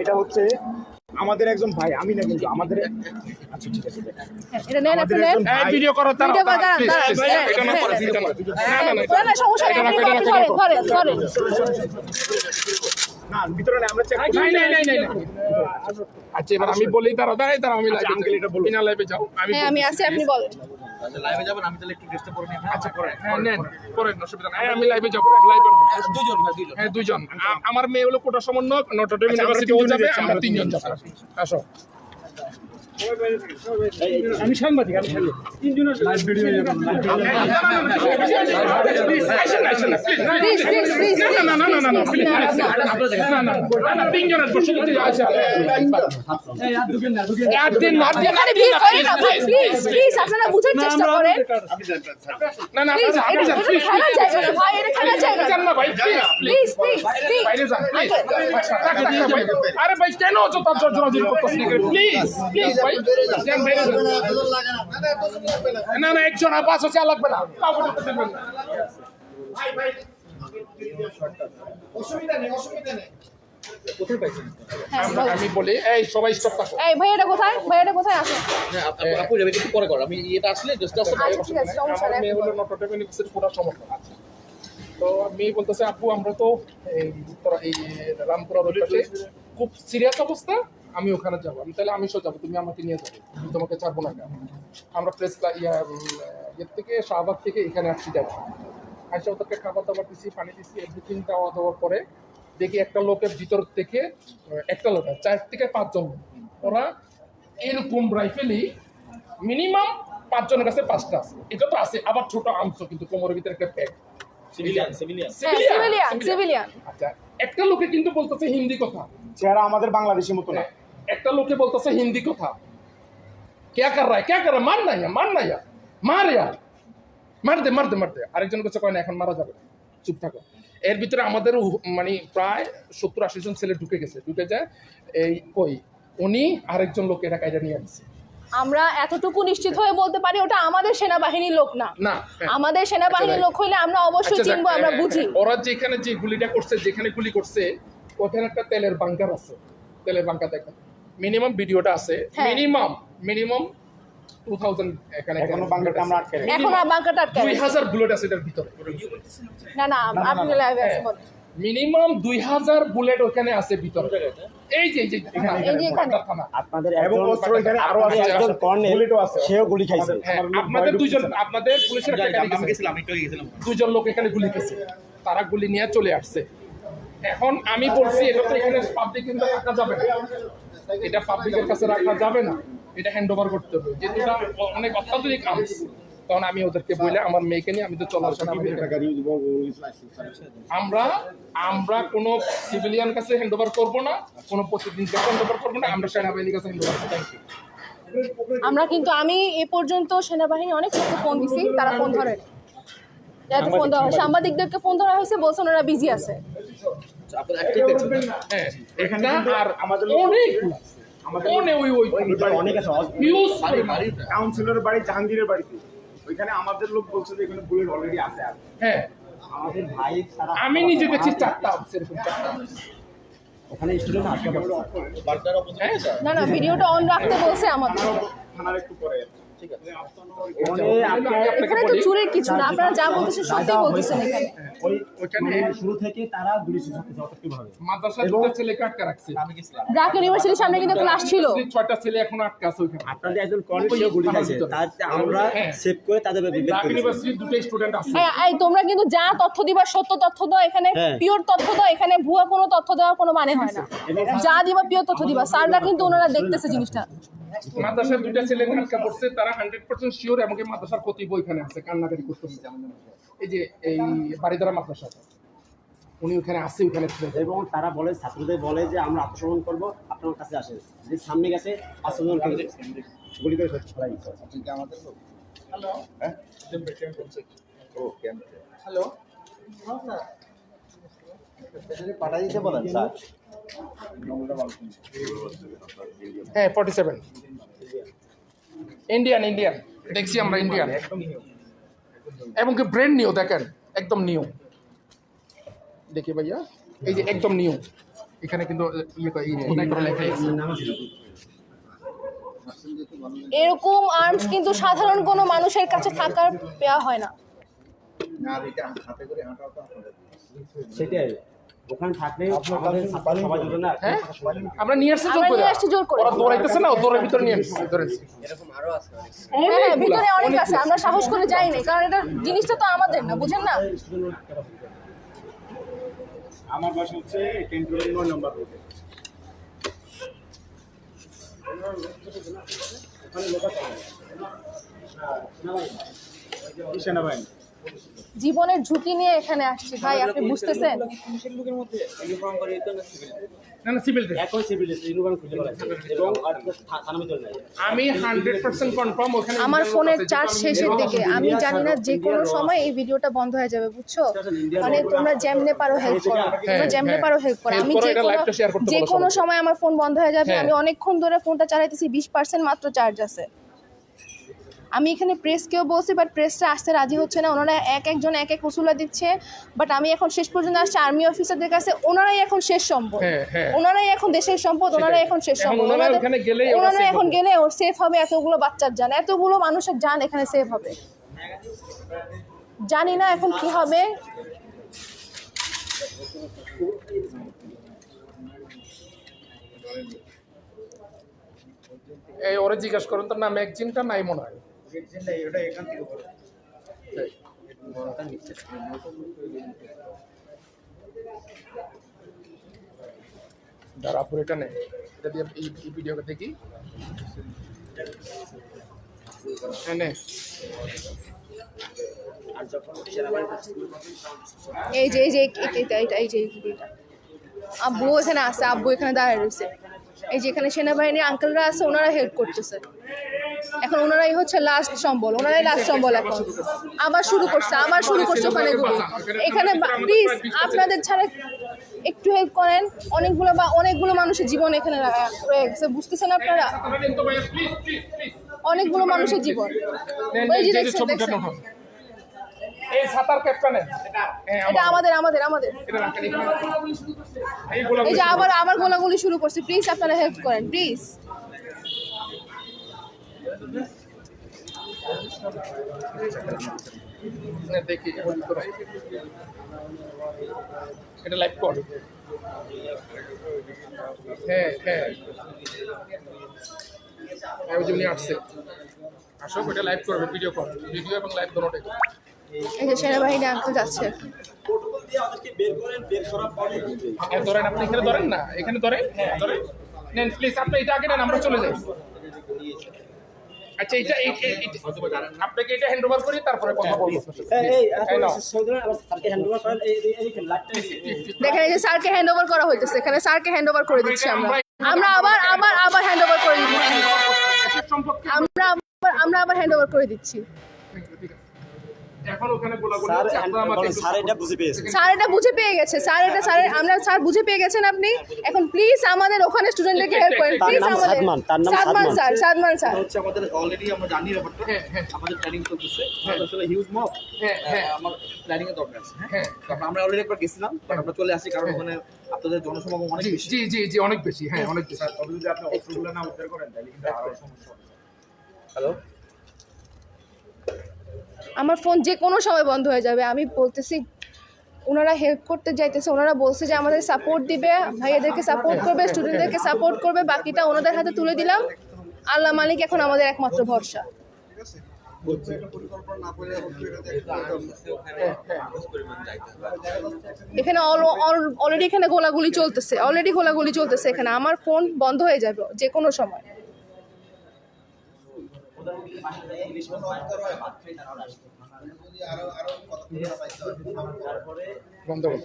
এটা হচ্ছে আমাদের একজন ভাই আমি না কিন্তু আমাদের আচ্ছা ঠিক আছে এটা নেন আপনি নেন। ভিডিও করো তারা ভিডিও করে দাঁড়ান, দাঁড়ান, এটা না করে না না না না, না, সমস্যা নেই, আপনি ভিতরে আমরা চেক নাই আচ্ছা এবার আমি বলি তারা দাঁড়াই তারা আমি আচ্ছা, লাইভে আঙ্কেল এটা বলুন। বিনা লাইভে যাও। আমি হ্যাঁ আমি আছি আপনি বলেন। আচ্ছা লাইভে যাবেন আমি তাহলে একটু ড্রেসটা পরে নিই আচ্ছা করেন হ্যাঁ নেন। করেন অসুবিধা নাই। আমি লাইভে যাব। লাইভে দুজন দুজন। হ্যাঁ দুজন। আমার মেয়ে হলো কোটা সমন্বয়ক নটরডেম আচ্ছা, আমরা ইউনিভার্সিটি যাবে আমরা তিনজন তিনজন যাব আসো। আমি সাংবাদিক আমি সাংবাদিক তিনজনের আচ্ছা। আপনারা বুঝার চেষ্টা করেন না, না। আরে ভাই কেন করতেছেন প্লিজ না না একজন পাঁচ আমি সবাই ভাই, এটা কোথায় এটা কোথায় আছে আমি এটা পুরা আছে তো মেয়ে বলতেছে, আপু, আমরা তো এই খুব সিরিয়াস অবস্থা। আমি ওখানে যাব। আমি তাহলে আমি সব যাব তুমি আমাকে নিয়ে যাবে। আমি তোমাকে ছাড়বো না কেন? আমরা প্রেস ইয়া এর থেকে শাহবাগ থেকে এখানে আসছি যাব আইসা ওদেরকে খাবার দাবার দিচ্ছি পানি দিচ্ছি এভরিথিং দেওয়া দেওয়ার পরে দেখি একটা লোকের ভিতর থেকে একটা লোক চার থেকে পাঁচজন লোক। ওরা এরকম রাইফেলই মিনিমাম পাঁচজনের কাছে পাঁচটা আছে। এটা তো আছে আবার ছোট আনছো কিন্তু কোমরের ভিতরে একটা pack civilian civilian civilian civilian আচ্ছা একটা লোকে কিন্তু বলতেছে হিন্দি কথা। চেহারা আমাদের বাংলাদেশের মতো না। একটা লোকে বলতেছে হিন্দি কথা। কে কার রা ক্যা কর মার না ইয়া মার না ইয়া। মার ইয়া। মার দে মার দে মার দে। আরেকজন কাছে কয় না এখন মারা যাবে। চুপ থাকো। এর ভিতরে আমাদের মানে প্রায় সত্তর আশি জন ছেলে ঢুকে গেছে। ঢুকে যায় এই কই? উনি আরেকজন লোক এটা কায়দা নিয়ে আসছে আমরা এতটুকু নিশ্চিত হয়ে বলতে পারি ওটা আমাদের সেনাবাহিনীর লোক না। হ্যাঁ। আমাদের সেনাবাহিনীর আচ্ছা, লোক হইলে আমরা অবশ্যই আচ্ছা, চিনবো আমরা বুঝি। ওরা যেখানে যে গুলিটা করছে যেখানে গুলি করছে ওখানে একটা তেলের বাংকার আছে তেলের বাংকার দেখেন মিনিমাম ভিডিওটা আছে হ্যাঁ। মিনিমাম মিনিমাম টু থাউজেন্ড এখানে এখনও বাংলাটা আমরা আটকে এখন আর আটকে দুই হাজার বুলেট আছে এটার ভিতরে না না আপনি লাইভে আছে মিনিমাম দুই হাজার বুলেট ওখানে আছে ভিতরে এই যে এই যে এখানে, এই যে এখানে। বাগদার থানা। আপনাদের এবং এখানে আরও আছে আচ্ছা, একজন বুলেটও আছে সেও গুলি খাইছে হ্যাঁ, আপনাদের দুইজন আপনাদের পুলিশের একটা। গেছিলাম দুজন লোক এখানে গুলি খেয়েছে তারা গুলি নিয়ে চলে আসছে এখন আমি বলছি এটা তো এখানে পাবলিক কিন্তু রাখা যাবে না। এটা পাবলিকের কাছে রাখা যাবে না। এটা হ্যান্ড ওভার করতে হবে। যেহেতু এটা অনেক অত্যাধুনিক আর্মস তখন আমি ওদেরকে বলে আমার মেয়েকে নিয়ে আমি তো চলে আসেন আমরা আমরা কোনো সিভিলিয়ান কাছে হ্যান্ড ওভার করব না কোনো প্রতিদিন হ্যান্ড ওভার করব না আমরা সেনাবাহিনীর কাছে হ্যান্ড ওভার থ্যাংক ইউ আমরা কিন্তু আমি এ পর্যন্ত সেনাবাহিনী অনেক ফোন দিছি তারা ফোন ধরে যাতে ফোন দেওয়া হয় সাংবাদিকদেরকে ফোন ধরা হয়েছে বলছেন ওরা বিজি আছে হ্যাঁ এখানে আর আমাদের অনেক আমাদের অনেক ওই ওই অনেক আছে হিউজ বাড়ি বাড়িটা। কাউন্সিলরের বাড়ি জাহাঙ্গীরের বাড়িতে। ওইখানে আমাদের লোক বলছে যে এখানে বুলেট অলরেডি আছে হ্যাঁ। আমাদের ভাই আমি নিজে দেখছি চারটা ওখানে স্টুডেন্ট আটকে পড়ছে বার্তার অপোজিট হ্যাঁ না না ভিডিওটা অন রাখতে বলছে আমাদের। থানার একটু পরে ঠিক আছে। ওখানে আমি আপনাকে এখানে তো চুরির কিছু না আপনারা যা বলতেছেন সত্যি বলতেছেন এখানে। ওই ওইখানে শুরু থেকে তারা গুলি শেষ করতেছে অতর্কিভাবে মাদ্রাসা দুটো ছেলেকে আটকে রাখছে। ব্রাক ইউনিভার্সিটির সামনে কিন্তু ক্লাস ছিল। ছয়টা ছেলে এখনও আটকে আছে ওইখানে। আপনাদের একজন কর্নেল গুলি খাইছে আমরা হ্যাঁ। সেভ করে তাদের বিবেক ইউনিভার্সিটির দুটো স্টুডেন্ট আছে। হ্যাঁ এই তোমরা কিন্তু যা তথ্য দিবা সত্য তথ্য দাও এখানে হ্যাঁ। পিওর তথ্য দাও এখানে ভুয়া কোনো তথ্য দেওয়ার কোনো মানে হয় না। যা দিবা পিওর তথ্য দিবা। স্যাররা কিন্তু ওনারা দেখতেছে জিনিসটা। মাদ্রাসার দুইটা ছেলে আটকে পড়ছে তারা হান্ড্রেড পার্সেন্ট শিওর এমনকি মাদ্রাসার কতি ওইখানে আছে কান্নাকাটি করতেছে। এই যে এই বাড়িদারা মাদ্রাসা উনি ওখানে আছে ওখানে ছিল এবং তারা বলে ছাত্রদের বলে যে আমরা আত্মসমর্পণ করব আপনার কাছে আসেন যে সামনে গেছে আচরণ গুলি করে ফেলাই দিচ্ছে পাঠা দিতে বলেন স্যার। হ্যাঁ ফর্টি সেভেন ইন্ডিয়ান ইন্ডিয়ান দেখছি আমরা ইন্ডিয়ান এবং কি ব্রেন নিউ দেখেন একদম নিউ দেখি ভাইয়া এই যে একদম নিউ এখানে কিন্তু ইয়ে এরকম আর্মস কিন্তু সাধারণ কোনো মানুষের কাছে থাকার দেওয়া হয় না। সেটাই। ওখানে থাকলে সবাই না হ্যাঁ? আমরা নিয়ে আসছি জোর করে। নিয়ে আসছি জোর করে। ওরা দৌড়াইতেছে না দৌড়ের ভিতরে নিয়ে আসছি ধরেছি। হ্যাঁ হ্যাঁ ভিতরে অনেক আছে আমরা সাহস করে যাই নাই কারণ এটা জিনিসটা তো আমাদের না বুঝেন না? আমার বাসা হচ্ছে রোডে সেনাবাহিনী। জীবনের ঝুঁকি নিয়ে এখানে আসছি। ভাই আপনি বুঝতেছেন? আমার ফোনের চার্জ শেষের দিকে। আমি জানি না যে কোনো সময় এই ভিডিওটা বন্ধ হয়ে যাবে বুঝছ? মানে তোমরা যেমনে পারো হেল্প করো। তোমরা যেমনে হ্যাঁ। পারো হেল্প করো। আমি যে কোনো যে কোনো সময় আমার ফোন বন্ধ হয়ে যাবে। হ্যাঁ। আমি অনেকক্ষণ ধরে ফোনটা চালাইতেছি বিশ পার্সেন্ট মাত্র চার্জ আছে। আমি এখানে প্রেসকেও বলছি বাট প্রেসটা আসতে রাজি হচ্ছে না। ওনারা এক একজন এক এক উসুলা দিচ্ছে বাট আমি এখন শেষ পর্যন্ত আসছি আর্মি অফিসারদের কাছে। ওনারাই এখন শেষ সম্পদ। হ্যাঁ, হ্যাঁ। ওনারাই এখন দেশের সম্পদ ওনারাই এখন শেষ সম্পদ। ওনারা এখন গেলে ওর সেফ হবে এতগুলো বাচ্চার যান এতগুলো মানুষের যান এখানে সেফ হবে। জানি না এখন কি হবে। এই ওরে জিজ্ঞেস করুন তোর নাম ম্যাগজিনটা নাই মনে হয়? পুরো এটা নেই এটা দিয়ে এই ভিডিওটা দেখি এই যে এই যে এইটা এইটা এই যে। ভিডিওটা আব্বু এখানে আছে, আব্বু এখানে দাঁড়িয়ে রয়েছে। এই যে, এখানে সেনাবাহিনীর আঙ্কেলরা আছে, ওনারা হেল্প করতেছে। এখন ওনারাই হচ্ছে লাস্ট সম্বল ওনারাই লাস্ট সম্বল এখন। আবার শুরু করছে আবার শুরু করছে ওখানে গুলি এখানে প্লিজ আপনাদের ছাড়া একটু হেল্প করেন। অনেকগুলো বা অনেকগুলো মানুষের জীবন এখানে রয়ে গেছে বুঝতেছেন আপনারা। অনেকগুলো মানুষের জীবন। ওই যে দেখছেন, দেখছেন। এই সাতার এটা আমাদের আমাদের আমাদের। এই যে আবার আবার গোলাগুলি শুরু করছে। প্লিজ আপনারা হেল্প করেন প্লিজ দেখি এটা লাইভ কর হ্যাঁ হ্যাঁ। হ্যাঁ ওই যে আসছে। আসো ওটা লাইভ করবে ভিডিও কর ভিডিও এবং লাইভ দুটোটাই সেনাবাহিনী আঙ্কেল যাচ্ছে। হ্যাঁ ধরেন আপনি এখানে ধরেন না? এখানে ধরেন? হ্যাঁ ধরেন। নেন প্লিজ আপনি এটা আগে নেন আমরা চলে যাই। আচ্ছা এটা আপনাকে এটা হ্যান্ড ওভার করি তারপরে কথা বলব দেখেন এই যে স্যারকে হ্যান্ড ওভার করা হইতেছে এখানে স্যারকে হ্যান্ড ওভার করে দিচ্ছি আমরা আমরা আবার আবার আবার হ্যান্ড ওভার করে দিচ্ছি আমরা আবার আমরা আবার হ্যান্ড ওভার করে দিচ্ছি স্যার এটা বুঝে পেয়েছে স্যার এটা বুঝে পেয়ে গেছে। স্যার এটা স্যার আমরা স্যার বুঝে পেয়ে গেছেন আপনি? এখন প্লিজ আমাদের ওখানে স্টুডেন্টদেরকে হেল্প করেন। প্লিজ আমাদের সাদমান, তার নাম Sadman Sadman. Sir Sadman sir. হচ্ছে আমাদের অলরেডি আমরা জানি ব্যাপারটা। হ্যাঁ হ্যাঁ। আমাদের প্ল্যানিং চলতেছে। আসলে হিউজ মব হ্যাঁ হ্যাঁ। আমার প্ল্যানিং এর দরকার আছে হ্যাঁ। হ্যাঁ। আমরা অলরেডি একবার গেছিলাম আমরা চলে আসি কারণ ওখানে আপনাদের জনসমাগম অনেক বেশি। জি জি জি অনেক বেশি হ্যাঁ অনেক বেশি। যদি আপনি অস্ত্রগুলো না উদ্ধার করেন তাহলে কিন্তু আরও সমস্যা হবে। হ্যালো আমার ফোন যে কোনো সময় বন্ধ হয়ে যাবে। আমি বলতেছি, ওনারা হেল্প করতে যাইতেছে, ওনারা বলছে যে আমাদের সাপোর্ট দিবে, ভাইয়াদেরকে সাপোর্ট করবে স্টুডেন্টদেরকে সাপোর্ট করবে, বাকিটা ওনাদের হাতে তুলে দিলাম। আল্লাহ মালিক এখন আমাদের একমাত্র ভরসা। এখানে অলরেডি এখানে গোলাগুলি চলতেছে অলরেডি গোলাগুলি চলতেছে এখানে। আমার ফোন বন্ধ হয়ে যাবে যে কোনো সময়। বন্ধ করো।